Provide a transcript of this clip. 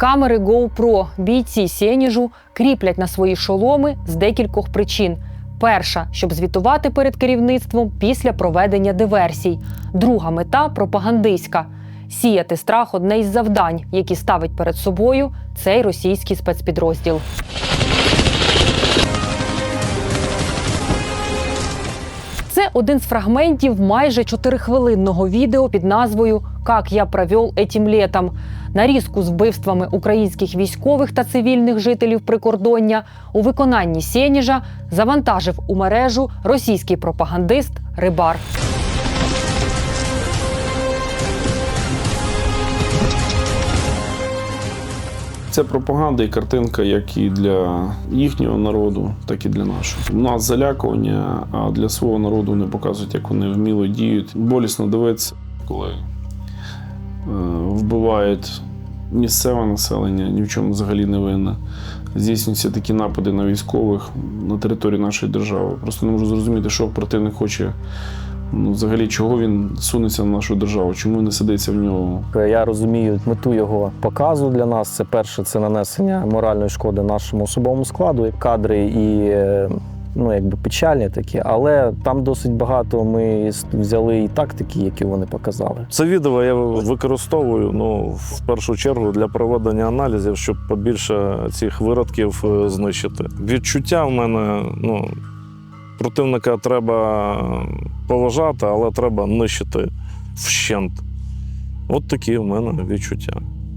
Камери GoPro бійці Сєніжу кріплять на свої шоломи з декількох причин. Перша, щоб звітувати перед керівництвом після проведення диверсій. Друга мета пропагандистська сіяти страх одне із завдань, які ставить перед собою цей російський спецпідрозділ. Один з фрагментів майже чотирихвилинного відео під назвою Как я провел этим летом. Нарізку з вбивствами українських військових та цивільних жителів прикордоння у виконанні Сєніжа завантажив у мережу російський пропагандист Рибар. Це пропаганда і картинка як і для їхнього народу, так і для нашого. У нас залякування, а для свого народу не показують, як вони вміло діють. Болісно дивитися, коли е, вбивають місцеве населення, ні в чому взагалі не винне. Здійснюються такі напади на військових на території нашої держави. Просто не можу зрозуміти, що противник хоче. Ну, взагалі, чого він сунеться на нашу державу, чому не сидиться в нього Я розумію мету його показу для нас. Це перше, це нанесення моральної шкоди нашому особовому складу. Кадри і ну якби печальні такі, але там досить багато ми взяли і тактики, які вони показали. Це відео я використовую ну, в першу чергу для проведення аналізів, щоб побільше цих виродків е, знищити. Відчуття в мене ну, противника треба поважати, але треба нищити вщент. От такі в мене відчуття.